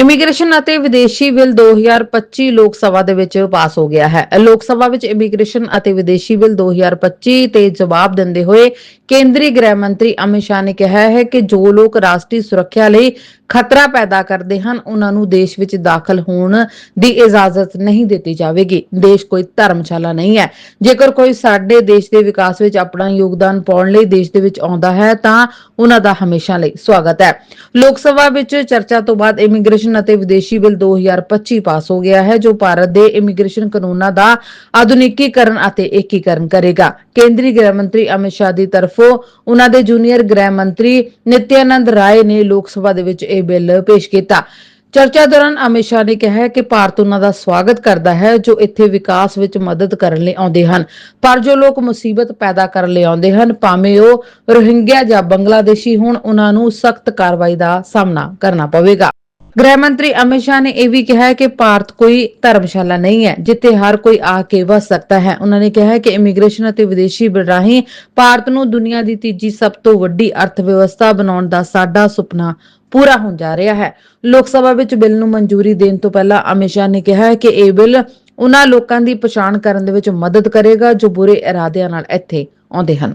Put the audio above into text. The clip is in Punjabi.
ਇਮੀਗ੍ਰੇਸ਼ਨ ਅਤੇ ਵਿਦੇਸ਼ੀ ਬਿੱਲ 2025 ਲੋਕ ਸਭਾ ਦੇ ਵਿੱਚ ਪਾਸ ਹੋ ਗਿਆ ਹੈ। ਲੋਕ ਸਭਾ ਵਿੱਚ ਇਮੀਗ੍ਰੇਸ਼ਨ ਅਤੇ ਵਿਦੇਸ਼ੀ ਬਿੱਲ 2025 ਤੇ ਜਵਾਬ ਦਿੰਦੇ ਹੋਏ ਕੇਂਦਰੀ ਗ੍ਰਹਿ ਮੰਤਰੀ ਅਮਿਤ ਸ਼ਾਹ ਨੇ ਕਿਹਾ ਹੈ ਕਿ ਜੋ ਲੋਕ ਰਾਸ਼ਟਰੀ ਸੁਰੱਖਿਆ ਲਈ ਖਤਰਾ ਪੈਦਾ ਕਰਦੇ ਹਨ, ਉਹਨਾਂ ਨੂੰ ਦੇਸ਼ ਵਿੱਚ ਦਾਖਲ ਹੋਣ ਦੀ ਇਜਾਜ਼ਤ ਨਹੀਂ ਦਿੱਤੀ ਜਾਵੇਗੀ। ਦੇਸ਼ ਕੋਈ ਧਰਮਸ਼ਾਲਾ ਨਹੀਂ ਹੈ। ਜੇਕਰ ਕੋਈ ਸਾਡੇ ਦੇਸ਼ ਦੇ ਵਿਕਾਸ ਵਿੱਚ ਆਪਣਾ ਯੋਗਦਾਨ ਪਾਉਣ ਲਈ ਦੇਸ਼ ਦੇ ਵਿੱਚ ਆਉਂਦਾ ਹੈ, ਤਾਂ ਉਹਨਾਂ ਦਾ ਹਮੇਸ਼ਾ ਲਈ ਸਵਾਗਤ ਹੈ। ਲੋਕ ਸਭਾ ਵਿੱਚ ਚਰਚਾ ਤੋਂ ਬਾਅਦ ਇਮੀਗ੍ਰੇਸ਼ਨ ਅਤੇ ਵਿਦੇਸ਼ੀ ਬਿੱਲ 2025 ਪਾਸ ਹੋ ਗਿਆ ਹੈ, ਜੋ ਭਾਰਤ ਦੇ ਇਮੀਗ੍ਰੇਸ਼ਨ ਕਾਨੂੰਨਾਂ ਦਾ ਆਧੁਨਿਕੀਕਰਨ ਅਤੇ ਏਕੀਕਰਨ ਕਰੇਗਾ। ਕੇਂਦਰੀ ਗ੍ਰਹਿ ਮੰਤਰੀ ਅਮਿਤ ਸ਼ਾਹ ਦੀ ਤਰਫੋਂ ਉਹਨਾਂ ਦੇ ਜੂਨੀਅਰ ਗ੍ਰਹਿ ਮੰਤਰੀ ਨਿਤਿਆਨੰਦ ਰਾਏ ਨੇ ਲੋਕ ਸਭਾ ਦੇ ਵਿੱਚ ਇਹ ਬਿੱਲ ਪੇਸ਼ ਕੀਤਾ। ਚਰਚਾ ਦੌਰਾਨ ਅਮਿਤ ਸ਼ਾਹ ਨੇ ਕਿਹਾ ਕਿ ਭਾਰਤ ਉਹਨਾਂ ਦਾ ਸਵਾਗਤ ਕਰਦਾ ਹੈ ਜੋ ਇੱਥੇ ਵਿਕਾਸ ਵਿੱਚ ਮਦਦ ਕਰਨ ਲਈ ਆਉਂਦੇ ਹਨ। ਪਰ ਜੋ ਲੋਕ ਮੁਸੀਬਤ ਪੈਦਾ ਕਰਨ ਲਈ ਆਉਂਦੇ ਹਨ, ਭਾਵੇਂ ਉਹ ਰੋਹਿੰਗਿਆ ਜਾਂ ਬੰਗਲਾਦੇਸ਼ੀ ਹੋਣ, ਉਹਨਾਂ ਨੂੰ ਸਖਤ ਕਾਰਵਾਈ ਦਾ ਸਾਹਮਣਾ ਕਰਨਾ ਪਵੇਗਾ। ਗ੍ਰਹਿ ਮੰਤਰੀ ਅਮਿਤ ਸ਼ਾਹ ਨੇ ਇਹ ਵੀ ਕਿਹਾ ਹੈ ਕਿ ਭਾਰਤ ਕੋਈ ਧਰਮਸ਼ਾਲਾ ਨਹੀਂ ਹੈ, ਜਿੱਥੇ ਹਰ ਕੋਈ ਆ ਕੇ ਵਸ ਸਕਦਾ ਹੈ। ਉਹਨਾਂ ਨੇ ਕਿਹਾ ਹੈ ਕਿ ਇਮੀਗ੍ਰੇਸ਼ਨ ਅਤੇ ਵਿਦੇਸ਼ੀ ਬਿੱਲ ਰਾਹੀਂ ਭਾਰਤ ਨੂੰ ਦੁਨੀਆ ਦੀ ਤੀਜੀ ਸਭ ਤੋਂ ਵੱਡੀ ਅਰਥਵਿਵਸਥਾ ਬਣਾਉਣ ਦਾ ਸਾਡਾ ਸੁਪਨਾ ਪੂਰਾ ਹੋਣ ਜਾ ਰਿਹਾ ਹੈ। ਲੋਕ ਸਭਾ ਵਿੱਚ ਬਿੱਲ ਨੂੰ ਮਨਜ਼ੂਰੀ ਦੇਣ ਤੋਂ ਪਹਿਲਾਂ ਅਮਿਤ ਸ਼ਾਹ ਨੇ ਕਿਹਾ ਹੈ ਕਿ ਇਹ ਬਿੱਲ ਉਹਨਾਂ ਲੋਕਾਂ ਦੀ ਪਛਾਣ ਕਰਨ ਦੇ ਵਿੱਚ ਮਦਦ ਕਰੇਗਾ, ਜੋ ਬੁਰੇ ਇਰਾਦਿਆਂ ਨਾਲ ਇੱਥੇ ਆਉਂਦੇ ਹਨ।